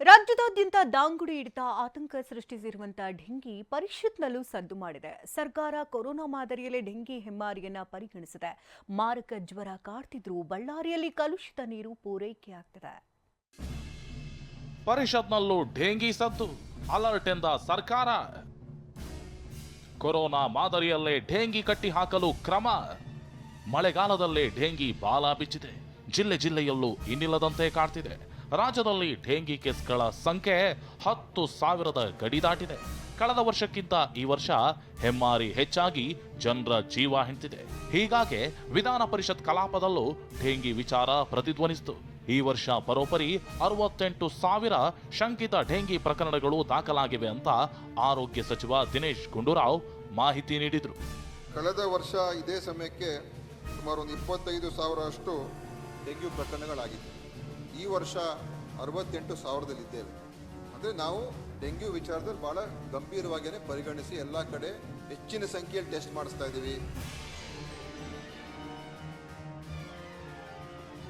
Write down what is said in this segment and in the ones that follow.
ರಾಜ್ಯದಾದ್ಯಂತ ದಾಂಗುಡಿ ಹಿಡಿತ ಆತಂಕ ಸೃಷ್ಟಿಸಿರುವಂತಹ ಡೆಂಗಿ ಪರಿಷತ್ನಲ್ಲೂ ಸದ್ದು ಮಾಡಿದೆ. ಸರ್ಕಾರ ಕೊರೋನಾ ಮಾದರಿಯಲ್ಲೇ ಡೆಂಗಿ ಹೆಮ್ಮಾರಿಯನ್ನ ಪರಿಗಣಿಸಿದೆ. ಮಾರಕ ಜ್ವರ ಕಾಡ್ತಿದ್ರು, ಬಳ್ಳಾರಿಯಲ್ಲಿ ಕಲುಷಿತ ನೀರು ಪೂರೈಕೆಯಾಗ್ತಿದೆ ಪರಿಷತ್ನಲ್ಲೂ ಡೆಂಗಿ ಸದ್ದು, ಅಲರ್ಟ್ ಎಂದ ಸರ್ಕಾರ. ಕೊರೋನಾ ಮಾದರಿಯಲ್ಲೇ ಢೇಂಗಿ ಕಟ್ಟಿ ಹಾಕಲು ಕ್ರಮ. ಮಳೆಗಾಲದಲ್ಲೇ ಡೆಂಗಿ ಬಾಲ ಬಿಚ್ಚಿದೆ. ಜಿಲ್ಲೆ ಜಿಲ್ಲೆಯಲ್ಲೂ ಇನ್ನಿಲ್ಲದಂತೆ ಕಾಡ್ತಿದೆ. ರಾಜ್ಯದಲ್ಲಿ ಡೆಂಗಿ ಕೇಸ್ಗಳ ಸಂಖ್ಯೆ ಹತ್ತು ಸಾವಿರದ ಗಡಿ ದಾಟಿದೆ. ಕಳೆದ ವರ್ಷಕ್ಕಿಂತ ಈ ವರ್ಷ ಹೆಮ್ಮಾರಿ ಹೆಚ್ಚಾಗಿ ಜನರ ಜೀವ ಹಿಂತಿದೆ. ಹೀಗಾಗಿ ವಿಧಾನ ಪರಿಷತ್ ಕಲಾಪದಲ್ಲೂ ಡೆಂಗಿ ವಿಚಾರ ಪ್ರತಿಧ್ವನಿಸಿತು. ಈ ವರ್ಷ ಪರೋಪರಿ ಅರವತ್ತೆಂಟು ಸಾವಿರ ಶಂಕಿತ ಡೆಂಗಿ ಪ್ರಕರಣಗಳು ದಾಖಲಾಗಿವೆ ಅಂತ ಆರೋಗ್ಯ ಸಚಿವ ದಿನೇಶ್ ಗುಂಡೂರಾವ್ ಮಾಹಿತಿ ನೀಡಿದರು. ಕಳೆದ ವರ್ಷ ಇದೇ ಸಮಯಕ್ಕೆ ಸುಮಾರು ಒಂದು ಇಪ್ಪತ್ತೈದು ಸಾವಿರ ಅಷ್ಟು ಡೆಂಗ್ಯೂ ಪ್ರಕರಣಗಳಾಗಿದೆ ಈ ವರ್ಷ ಅರವತ್ತೆಂಟು ಸಾವಿರದಲ್ಲಿದ್ದೇವೆ. ಅಂದರೆ ನಾವು ಡೆಂಗ್ಯೂ ವಿಚಾರದಲ್ಲಿ ಭಾಳ ಗಂಭೀರವಾಗಿಯೇ ಪರಿಗಣಿಸಿ ಎಲ್ಲ ಕಡೆ ಹೆಚ್ಚಿನ ಸಂಖ್ಯೆಯಲ್ಲಿ ಟೆಸ್ಟ್ ಮಾಡಿಸ್ತಾ ಇದ್ದೀವಿ.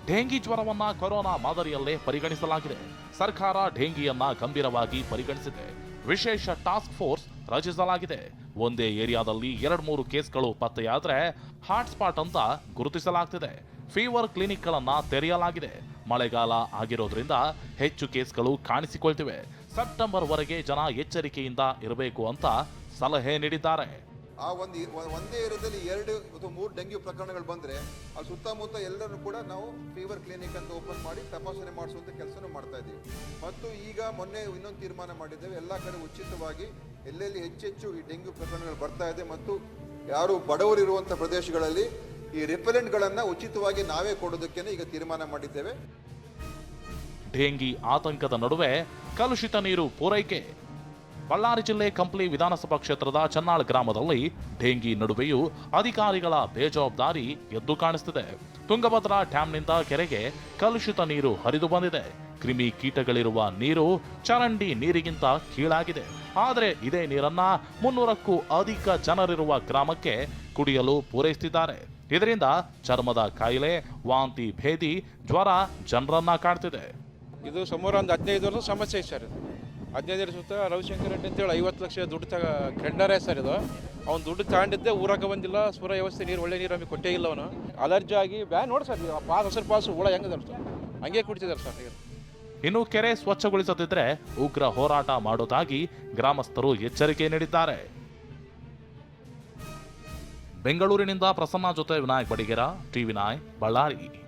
ಡೆಂಗಿ ಜ್ವರವನ್ನ ಕೊರೋನಾ ಮಾದರಿಯಲ್ಲೇ ಪರಿಗಣಿಸಲಾಗಿದೆ. ಸರ್ಕಾರ ಡೆಂಗಿಯನ್ನ ಗಂಭೀರವಾಗಿ ಪರಿಗಣಿಸಿದೆ. ವಿಶೇಷ ಟಾಸ್ಕ್ ಫೋರ್ಸ್ ರಚಿಸಲಾಗಿದೆ. ಒಂದೇ ಏರಿಯಾದಲ್ಲಿ ಎರಡ್ ಮೂರು ಕೇಸ್ಗಳು ಪತ್ತೆಯಾದ್ರೆ ಹಾಟ್ಸ್ಪಾಟ್ ಅಂತ ಗುರುತಿಸಲಾಗ್ತಿದೆ. ಫೀವರ್ ಕ್ಲಿನಿಕ್ಗಳನ್ನ ತೆರೆಯಲಾಗಿದೆ. ಮಳೆಗಾಲ ಆಗಿರೋದ್ರಿಂದ ಹೆಚ್ಚು ಕೇಸ್ಗಳು ಕಾಣಿಸಿಕೊಳ್ತಿವೆ. ಸೆಪ್ಟೆಂಬರ್ ವರೆಗೆ ಜನ ಎಚ್ಚರಿಕೆಯಿಂದ ಇರಬೇಕು ಅಂತ ಸಲಹೆ ನೀಡಿದ್ದಾರೆ. ಆ ಒಂದು ಒಂದೇ ಏರಿಯಾದಲ್ಲಿ ಎರಡು ಅಥವಾ ಮೂರು ಡೆಂಗ್ಯೂ ಪ್ರಕರಣಗಳು ಬಂದರೆ ಆ ಸುತ್ತಮುತ್ತ ಎಲ್ಲರೂ ಕೂಡ ನಾವು ಫೀವರ್ ಕ್ಲಿನಿಕ್ ಅಂತ ಓಪನ್ ಮಾಡಿ ತಪಾಸಣೆ ಮಾಡಿಸುವಂಥ ಕೆಲಸನೂ ಮಾಡ್ತಾ ಇದ್ದೀವಿ. ಮತ್ತು ಈಗ ಮೊನ್ನೆ ಇನ್ನೊಂದು ತೀರ್ಮಾನ ಮಾಡಿದ್ದೇವೆ. ಎಲ್ಲ ಕಡೆ ಉಚಿತವಾಗಿ ಎಲ್ಲೆಲ್ಲಿ ಹೆಚ್ಚೆಚ್ಚು ಈ ಡೆಂಗ್ಯೂ ಪ್ರಕರಣಗಳು ಬರ್ತಾ ಇದೆ ಮತ್ತು ಯಾರು ಬಡವರು ಇರುವಂಥ ಪ್ರದೇಶಗಳಲ್ಲಿ ಈ ರಿಪೆಲೆಂಟ್ಗಳನ್ನು ಉಚಿತವಾಗಿ ನಾವೇ ಕೊಡೋದಕ್ಕೆ ಈಗ ತೀರ್ಮಾನ ಮಾಡಿದ್ದೇವೆ. ಡೆಂಗಿ ಆತಂಕದ ನಡುವೆ ಕಲುಷಿತ ನೀರು ಪೂರೈಕೆ. ಬಳ್ಳಾರಿ ಜಿಲ್ಲೆ ಕಂಪ್ಲಿ ವಿಧಾನಸಭಾ ಕ್ಷೇತ್ರದ ಚನ್ನಾಳ್ ಗ್ರಾಮದಲ್ಲಿ ಡೆಂಗಿ ನಡುವೆಯೂ ಅಧಿಕಾರಿಗಳ ಬೇಜವಾಬ್ದಾರಿ ಎದ್ದು ಕಾಣಿಸ್ತಿದೆ. ತುಂಗಭದ್ರಾ ಡ್ಯಾಂನಿಂದ ಕೆರೆಗೆ ಕಲುಷಿತ ನೀರು ಹರಿದು ಬಂದಿದೆ. ಕ್ರಿಮಿ ಕೀಟಗಳಿರುವ ನೀರು ಚರಂಡಿ ನೀರಿಗಿಂತ ಕೀಳಾಗಿದೆ. ಆದರೆ ಇದೇ ನೀರನ್ನ ಮುನ್ನೂರಕ್ಕೂ ಅಧಿಕ ಜನರಿರುವ ಗ್ರಾಮಕ್ಕೆ ಕುಡಿಯಲು ಪೂರೈಸುತ್ತಿದ್ದಾರೆ ಇದರಿಂದ ಚರ್ಮದ ಕಾಯಿಲೆ ವಾಂತಿ ಭೇದಿ ಜ್ವರ ಜನರನ್ನ ಕಾಡ್ತಿದೆ ಇದು ಸುಮಾರು ಒಂದು ಹದಿನೈದು ವರ್ಷ ಸಮಸ್ಯೆ ಸರ್ ಇದು. ಹದಿನೈದು ವರ್ಷ ಸುತ್ತ ರವಿಶಂಕರ್ ರೆಡ್ಡಿ ಅಂತೇಳಿ ಐವತ್ತು ಲಕ್ಷ ದುಡ್ಡು ತಗ ಕೆಂಡರೇ ಸರ್ ಇದು. ಅವ್ನು ದುಡ್ಡು ತಗೊಂಡಿದ್ದೆ ಊರಾಗ ಬಂದಿಲ್ಲ ಸುರ ವ್ಯವಸ್ಥೆ ನೀರು ಒಳ್ಳೆ ನೀರು ನಮಗೆ ಕೊಟ್ಟೇ ಇಲ್ಲ ಅವನು. ಅಲರ್ಜಿ ಆಗಿ ಬ್ಯಾ ನೋಡಿ ಸರ್ ಪಾಸ್ ಹಸಿರು ಪಾಸು ಹುಳ ಹೆಂಗೆ ಸರ್. ಹಂಗೆ ಕುಡಿತಿದ್ದಾರೆ ಸರ್ ನೀರು ಇನ್ನು ಕೆರೆ ಸ್ವಚ್ಛಗೊಳಿಸದಿದ್ರೆ ಉಗ್ರ ಹೋರಾಟ ಮಾಡೋದಾಗಿ ಗ್ರಾಮಸ್ಥರು ಎಚ್ಚರಿಕೆ ನೀಡಿದ್ದಾರೆ. ಬೆಂಗಳೂರಿನಿಂದ ಪ್ರಸನ್ನ ಜೊತೆ ವಿನಾಯಕ್ ಬಡಿಗೆರ ಟಿ ನಾಯ್ ಬಳ್ಳಾರಿ.